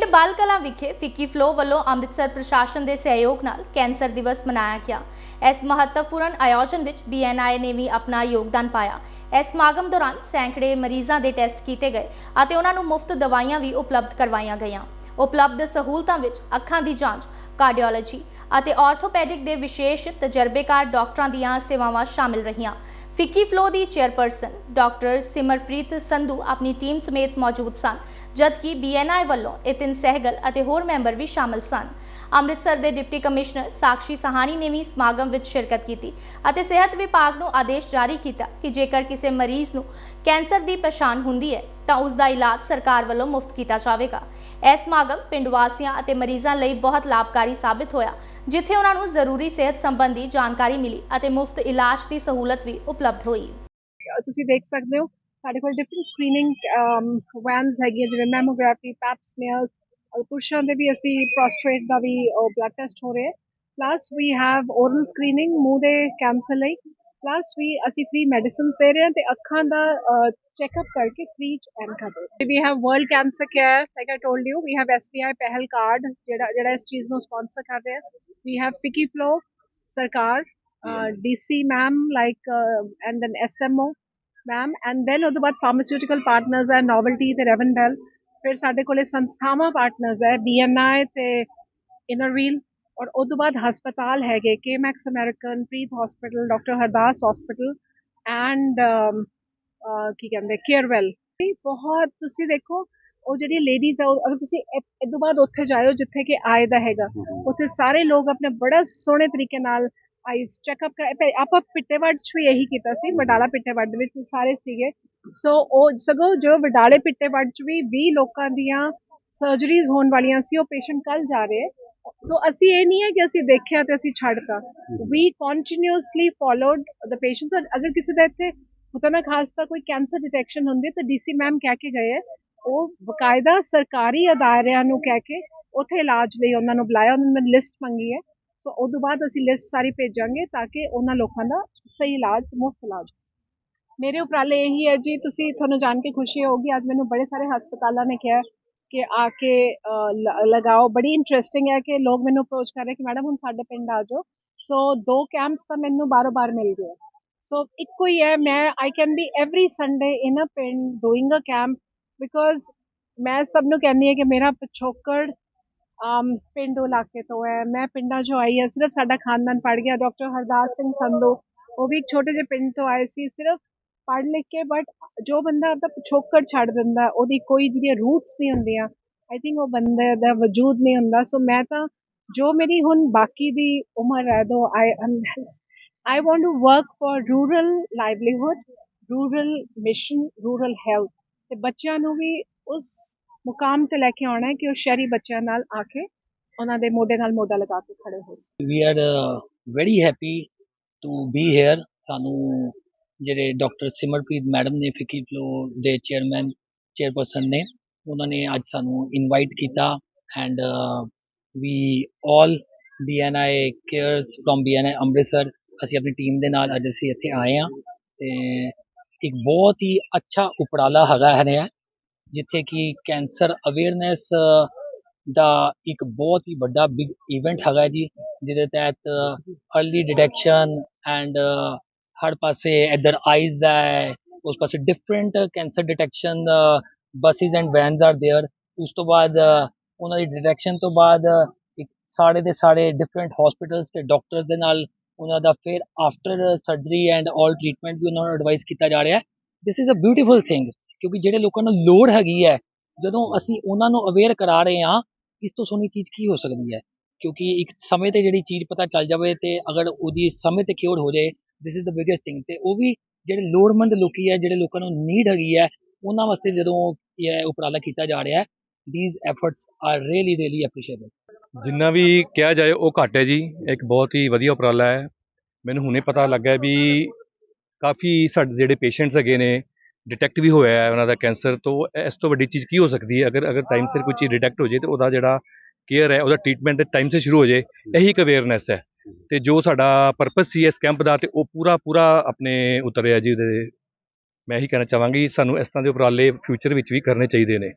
ਪਿੰਡ ਬਾਲਕਲਾ ਵਿਖੇ ਫਿੱਕੀ ਫਲੋ ਵੱਲੋਂ ਅੰਮ੍ਰਿਤਸਰ ਪ੍ਰਸ਼ਾਸਨ ਦੇ ਸਹਿਯੋਗ ਨਾਲ ਕੈਂਸਰ ਦਿਵਸ ਮਨਾਇਆ ਗਿਆ। ਇਸ ਮਹੱਤਵਪੂਰਨ ਆਯੋਜਨ ਵਿੱਚ ਬੀਐਨਆਈ ਨੇ ਵੀ ਆਪਣਾ ਯੋਗਦਾਨ ਪਾਇਆ। ਇਸ ਸਮਾਗਮ ਦੌਰਾਨ ਸੈਂਕੜੇ ਮਰੀਜ਼ਾਂ ਦੇ ਟੈਸਟ ਕੀਤੇ ਗਏ ਅਤੇ ਉਹਨਾਂ ਨੂੰ ਮੁਫਤ ਦਵਾਈਆਂ ਵੀ ਉਪਲਬਧ ਕਰਵਾਈਆਂ ਗਈਆਂ। ਉਪਲਬਧ ਸਹੂਲਤਾਂ ਵਿੱਚ ਅੱਖਾਂ ਦੀ ਜਾਂਚ, ਕਾਰਡੀਓਲੋਜੀ ਅਤੇ ਆਰਥੋਪੈਡਿਕ ਦੇ ਵਿਸ਼ੇਸ਼ ਤਜਰਬੇਕਾਰ ਡਾਕਟਰਾਂ ਦੀਆਂ ਸੇਵਾਵਾਂ ਸ਼ਾਮਿਲ ਰਹੀਆਂ। ਫਿੱਕੀ ਫਲੋ ਦੀ ਚੇਅਰਪਰਸਨ ਡਾਕਟਰ ਸਿਮਰਪ੍ਰੀਤ ਸੰਧੂ ਆਪਣੀ ਟੀਮ ਸਮੇਤ ਮੌਜੂਦ ਸਨ, ਜਦਕਿ ਬੀਐਨਆਈ ਵੱਲੋਂ ਇਤਿਨ ਸਹਿਗਲ ਅਤੇ ਹੋਰ ਮੈਂਬਰ ਵੀ ਸ਼ਾਮਲ ਸਨ। ਅੰਮ੍ਰਿਤਸਰ ਦੇ ਡਿਪਟੀ ਕਮਿਸ਼ਨਰ ਸਾਕਸ਼ੀ ਸਹਾਨੀ ਨੇ ਵੀ ਸਮਾਗਮ ਵਿੱਚ ਸ਼ਿਰਕਤ ਕੀਤੀ ਅਤੇ ਸਿਹਤ ਵਿਭਾਗ ਨੂੰ ਆਦੇਸ਼ ਜਾਰੀ ਕੀਤਾ ਕਿ ਜੇਕਰ ਕਿਸੇ ਮਰੀਜ਼ ਨੂੰ ਕੈਂਸਰ ਦੀ ਪਛਾਣ ਹੁੰਦੀ ਹੈ ਤਾਂ ਉਸ ਦਾ ਇਲਾਜ ਸਰਕਾਰ ਵੱਲੋਂ ਮੁਫਤ ਕੀਤਾ ਜਾਵੇਗਾ। ਇਹ ਸਮਾਗਮ ਪਿੰਡ ਵਾਸੀਆਂ ਅਤੇ ਮਰੀਜ਼ਾਂ ਲਈ ਬਹੁਤ ਲਾਭਕਾਰੀ ਸਾਬਿਤ ਹੋਇਆ, ਜਿੱਥੇ ਉਹਨਾਂ ਨੂੰ ਜ਼ਰੂਰੀ ਸਿਹਤ ਸੰਬੰਧੀ ਜਾਣਕਾਰੀ ਮਿਲੀ ਅਤੇ ਮੁਫਤ ਇਲਾਜ ਦੀ ਸਹੂਲਤ ਵੀ ਉਪਲਬਧ ਹੋਈ। ਤੁਸੀਂ ਦੇਖ ਸਕਦੇ ਹੋ, ਸਾਡੇ ਕੋਲ ਡਿਫਰੈਂਟ ਸਕਰੀਨਿੰਗ ਵੈਨਸ ਹੈਗੀਆਂ, ਜਿਵੇਂ ਮੈਮੋਗ੍ਰਾਫੀ ਪੈਪ ਸਮੀਅਰਸ ਪੁਰਸ਼ਾਂ ਦੇ ਵੀ ਅਸੀਂ ਪ੍ਰੋਸਟ੍ਰੇਟ ਦਾ ਵੀ ਬਲੱਡ ਟੈਸਟ ਹੋ ਰਿਹਾ। Plus we have oral screening ਮੂੰਹ ਦੇ ਕੈਂਸਰ ਲਈ ਪਲੱਸ ਵੀ ਅਸੀਂ ਫ੍ਰੀ ਮੈਡੀਸਿਨ ਦੇ ਰਹੇ ਹਾਂ ਤੇ ਅੱਖਾਂ ਦਾ ਚੈੱਕਅਪ ਕਰਕੇ ਫ੍ਰੀ ਚ ਐਨਕਾ ਦੇ we have world cancer care like I told you we have SBI ਪਹਿਲ ਕਾਰਡ ਜਿਹੜਾ ਜਿਹੜਾ ਇਸ ਚੀਜ਼ ਨੂੰ ਸਪਾਂਸਰ ਕਰ ਰਿਹਾ ਵੀ ਹੈਵ ਫਿਕੀ ਫਲੋ ਸਰਕਾਰ DC ma'am like and then SMO ma'am and then ਉਹਦੇ ਬਾਅਦ ਫਾਰਮਾਸਿਊਟੀਕਲ ਪਾਰਟਨਰਸ ਹੈ ਨੋਵਲਟੀ ਤੇ ਰੈਵਨ ਬੈਲ ਫਿਰ ਸਾਡੇ ਕੋਲੇ ਸੰਸਥਾਵਾਂ ਪਾਰਟਨਰਸ ਹੈ ਬੀਐਨਆਈ ਤੇ ਇਨਰਵੀਲ ਔਰ ਉਹ ਤੋਂ ਬਾਅਦ ਹਸਪਤਾਲ ਹੈਗੇ ਕੇਮੈਕਸ American Preet hospital doctor Hardas hospital and ਕੀ ਕਹਿੰਦੇ ਕੇਅਰਵੈਲ ਬਹੁਤ ਤੁਸੀਂ ਦੇਖੋ ਉਹ ਜਿਹੜੀ ਲੇਡੀਜ਼ ਆ ਉਹ- ਅਗਰ ਤੁਸੀਂ ਇਹ ਤੋਂ ਬਾਅਦ ਉੱਥੇ ਜਾਇਓ ਜਿੱਥੇ ਕਿ ਆਏ ਦਾ ਹੈਗਾ ਉੱਥੇ ਸਾਰੇ ਲੋਕ ਆਪਣੇ ਬੜਾ ਸੋਹਣੇ ਤਰੀਕੇ ਨਾਲ ਆਈਸ ਚੈੱਕਅਪ ਕਰ ਆਪਾਂ ਪਿੱਟੇਵੱਡ ਚ ਵੀ ਇਹੀ ਕੀਤਾ ਸੀ ਵਡਾਲਾ ਪਿੱਟੇਵੱਡ ਵਿੱਚ ਸਾਰੇ ਸੀਗੇ। ਸੋ ਉਹ ਸਗੋਂ ਜੋ ਵਡਾਲੇ ਪਿੱਟੇਵੱਡ ਚ ਵੀ 20 ਲੋਕਾਂ ਦੀਆਂ ਸਰਜਰੀਜ਼ ਹੋਣ ਵਾਲੀਆਂ ਸੀ ਉਹ ਪੇਸ਼ੈਂਟ ਕੱਲ ਜਾ ਰਹੇ। ਸੋ ਅਸੀਂ ਇਹ ਨਹੀਂ ਹੈ ਕਿ ਅਸੀਂ ਦੇਖਿਆ ਤੇ ਅਸੀਂ ਛੱਡਤਾ। We continuously followed the patients ਅਗਰ ਕਿਸੇ ਦਾ ਇੱਥੇ ਖੁਦਾ ਨਾ ਖਾਸਤਾ ਕੋਈ ਕੈਂਸਰ ਡਿਟੈਕਸ਼ਨ ਹੁੰਦੀ ਹੈ ਤਾਂ ਡੀਸੀ ਮੈਮ ਕਹਿ ਕੇ ਗਏ ਹੈ। ਉਹ ਬਕਾਇਦਾ ਸਰਕਾਰੀ ਅਦਾਰਿਆਂ ਨੂੰ ਕਹਿ ਕੇ ਉੱਥੇ ਇਲਾਜ ਲਈ ਉਹਨਾਂ ਨੂੰ ਬੁਲਾਇਆ, ਉਹਨਾਂ ਨੇ ਲਿਸਟ ਮੰਗੀ ਹੈ। ਸੋ ਉਸ ਤੋਂ ਬਾਅਦ ਅਸੀਂ ਲਿਸਟ ਸਾਰੀ ਭੇਜਾਂਗੇ ਤਾਂ ਕਿ ਉਹਨਾਂ ਲੋਕਾਂ ਦਾ ਸਹੀ ਇਲਾਜ ਮੁਫਤ ਇਲਾਜ ਹੋ ਸਕੇ। ਮੇਰੇ ਉਪਰਾਲੇ ਇਹੀ ਹੈ ਜੀ, ਤੁਸੀਂ ਤੁਹਾਨੂੰ ਜਾਣ ਕੇ ਖੁਸ਼ੀ ਹੋਊਗੀ। ਅੱਜ ਮੈਨੂੰ ਬੜੇ ਸਾਰੇ ਹਸਪਤਾਲਾਂ ਨੇ ਕਿਹਾ ਕਿ ਆ ਕੇ ਲਗਾਓ। ਬੜੀ ਇੰਟਰਸਟਿੰਗ ਹੈ ਕਿ ਲੋਕ ਮੈਨੂੰ ਅਪਰੋਚ ਕਰ ਰਹੇ ਕਿ ਮੈਡਮ ਹੁਣ ਸਾਡੇ ਪਿੰਡ ਆ ਜਾਓ। ਸੋ ਦੋ ਕੈਂਪਸ ਤਾਂ ਮੈਨੂੰ ਬਾਰੋ ਬਾਰ ਮਿਲ ਗਏ ਸੋ ਇੱਕੋ ਹੀ ਹੈ, ਮੈਂ I can be every Sunday in a ਪਿੰਡ ਡੂਇੰਗ ਅ ਕੈਂਪ ਬਿਕੋਜ਼ ਮੈਂ ਸਭ ਨੂੰ ਕਹਿੰਦੀ ਹਾਂ ਕਿ ਮੇਰਾ ਪਿਛੋਕੜ ਆਮ ਇਲਾਕੇ ਤੋਂ ਹੈ। ਮੈਂ ਪਿੰਡਾਂ 'ਚੋਂ ਆਈ ਹਾਂ, ਸਿਰਫ ਸਾਡਾ ਖਾਨਦਾਨ ਪੜ ਗਿਆ। ਡਾਕਟਰ ਹਰਦਾਸ ਸਿੰਘ ਸੰਧੂ, ਉਹ ਵੀ ਇੱਕ ਛੋਟੇ ਜਿਹੇ ਪਿੰਡ ਤੋਂ ਆਏ ਸੀ। ਸਿਰਫ ਪੜ ਲਿਖ ਕੇ ਬਟ ਜੋ ਬੰਦਾ ਆਪਦਾ ਪਿਛੋਕੜ ਛੱਡ ਦਿੰਦਾ, ਉਹਦੀ ਕੋਈ ਜਿਹੜੀਆਂ ਰੂਟਸ ਨਹੀਂ ਹੁੰਦੀਆਂ ਆਈ ਥਿੰਕ ਉਹ ਬੰਦੇ ਦਾ ਵਜੂਦ ਨਹੀਂ ਹੁੰਦਾ। ਸੋ ਮੈਂ ਤਾਂ ਜੋ ਮੇਰੀ ਹੁਣ ਬਾਕੀ ਦੀ ਉਮਰ ਹੈ though I I want to work for rural livelihood rural mission rural health ਤੇ ਬੱਚਿਆਂ ਨੂੰ ਵੀ ਉਸ ਮੁਕਾਮ ਤੇ ਲੈ ਕੇ ਆਉਣਾ ਹੈ ਕਿ ਉਹ ਸ਼ਹਿਰੀ ਬੱਚਿਆਂ ਨਾਲ ਆ ਕੇ ਉਹਨਾਂ ਦੇ ਮੋਢੇ ਨਾਲ ਮੋਢਾ ਲਗਾ ਕੇ ਖੜੇ ਹੋ ਸਕਣ। We are very happy to be here ਸਾਨੂੰ ਜਿਹੜੇ ਡਾਕਟਰ ਸਿਮਰਪ੍ਰੀਤ ਮੈਡਮ ਨੇ ਫਿੱਕੀ ਫਲੋ ਦੇ ਚੇਅਰਮੈਨ, ਚੇਅਰਪਰਸਨ ਨੇ, ਉਹਨਾਂ ਨੇ ਅੱਜ ਸਾਨੂੰ ਇਨਵਾਈਟ ਕੀਤਾ and we all BNI cares from BNI Amritsar, ਅਸੀਂ ਆਪਣੀ ਟੀਮ ਦੇ ਨਾਲ ਅੱਜ ਅਸੀਂ ਇੱਥੇ ਆਏ ਹਾਂ ਤੇ ਇੱਕ ਬਹੁਤ ਹੀ ਅੱਛਾ ਉਪਰਾਲਾ ਹੈਗਾ ਹੈ ਜਿੱਥੇ ਕਿ ਕੈਂਸਰ ਅਵੇਅਰਨੈਸ ਦਾ ਇੱਕ ਬਹੁਤ ਹੀ ਵੱਡਾ ਬਿਗ ਇਵੈਂਟ ਹੈਗਾ ਜੀ, ਜਿਹਦੇ ਤਹਿਤ अर्ਲੀ ਡਿਟੈਕਸ਼ਨ ਐਂਡ ਹਰ ਪਾਸੇ ਇੱਧਰ ਆਈਜ਼ ਦਾ ਹੈ ਉਸ ਪਾਸੇ different cancer detection buses and vans are there ਉਸ ਤੋਂ ਬਾਅਦ ਅ, ਉਹਨਾਂ ਦੀ ਡਿਟੈਕਸ਼ਨ ਤੋਂ ਬਾਅਦ ਅ, ਇੱਕ ਸਾਰੇ ਦੇ ਸਾਰੇ ਡਿਫਰੈਂਟ ਹਸਪੀਟਲਸ ਤੇ ਡਾਕਟਰਸ ਦੇ ਨਾਲ ਉਹਨਾਂ ਦਾ ਫਿਰ after surgery and all treatment ਵੀ ਉਹਨਾਂ ਨੂੰ ਐਡਵਾਈਸ ਕੀਤਾ ਜਾ ਰਿਹਾ ਹੈ this is a beautiful thing ਕਿਉਂਕਿ ਜਿਹੜੇ ਲੋਕਾਂ ਨੂੰ ਲੋੜ ਹੈਗੀ ਹੈ ਜਦੋਂ ਅਸੀਂ ਉਹਨਾਂ ਨੂੰ ਅਵੇਅਰ ਕਰਾ ਰਹੇ ਹਾਂ ਇਸ ਤੋਂ ਸੋਹਣੀ ਚੀਜ਼ ਕੀ ਹੋ ਸਕਦੀ ਹੈ ਕਿਉਂਕਿ ਇੱਕ ਸਮੇਂ ਤੇ ਜਿਹੜੀ ਚੀਜ਼ ਪਤਾ ਚੱਲ ਜਾਵੇ ਤੇ ਅਗਰ ਉਹਦੀ ਸਮੇਂ ਤੇ ਕਿਉਰ ਹੋ ਜਾਏ this is the biggest thing ਤੇ ਉਹ ਵੀ ਜਿਹੜੇ ਲੋੜਮੰਦ ਲੋਕੀ ਹੈ ਜਿਹੜੇ ਲੋਕਾਂ ਨੂੰ ਨੀਡ ਹੈਗੀ ਹੈ ਉਹਨਾਂ ਵਾਸਤੇ ਜਦੋਂ ਇਹ ਉਪਰਾਲਾ ਕੀਤਾ ਜਾ ਰਿਹਾ ਹੈ these efforts are really really appreciable ਜਿੰਨਾ ਵੀ ਕਿਹਾ ਜਾਏ, ਉਹ ਘੱਟ ਹੈ ਜੀ। ਇੱਕ ਬਹੁਤ ਹੀ ਵਧੀਆ ਉਪਰਾਲਾ ਹੈ। ਮੈਨੂੰ ਹੁਣੇ ਪਤਾ ਲੱਗਾ ਵੀ ਕਾਫੀ ਸਾਡੇ ਜਿਹੜੇ ਪੇਸ਼ੈਂਟਸ ਹੈਗੇ ਨੇ ਡਿਟੈਕਟ ਵੀ ਹੋਇਆ ਹੈ ਉਹਨਾਂ ਦਾ ਕੈਂਸਰ ਤੋਂ। ਇਸ ਤੋਂ ਵੱਡੀ ਚੀਜ਼ ਕੀ ਹੋ ਸਕਦੀ ਹੈ? ਅਗਰ ਅਗਰ ਟਾਈਮ ਸਿਰ ਕੋਈ ਚੀਜ਼ ਡਿਟੈਕਟ ਹੋ ਜੇ ਤੇ ਉਹਦਾ ਜਿਹੜਾ ਕੇਅਰ ਹੈ, ਉਹਦਾ ਟ੍ਰੀਟਮੈਂਟ ਟਾਈਮ ਸਿਰ ਸ਼ੁਰੂ ਹੋ ਜੇ ਇਹੀ ਇੱਕ ਅਵੇਅਰਨੈਸ ਹੈ। ਤੇ ਜੋ ਸਾਡਾ ਪਰਪਸ ਸੀ ਇਸ ਕੈਂਪ ਦਾ ਤੇ ਉਹ ਪੂਰਾ ਪੂਰਾ ਆਪਣੇ ਉਤਰਿਆ ਜੀ ਉਹਦੇ, ਮੈਂ ਇਹੀ ਕਹਿਣਾ ਚਾਹਾਂਗੀ, ਸਾਨੂੰ ਇਸ ਤਰ੍ਹਾਂ ਦੇ ਉਪਰਾਲੇ ਫਿਊਚਰ ਵਿੱਚ ਵੀ ਕਰਨੇ ਚਾਹੀਦੇ ਨੇ।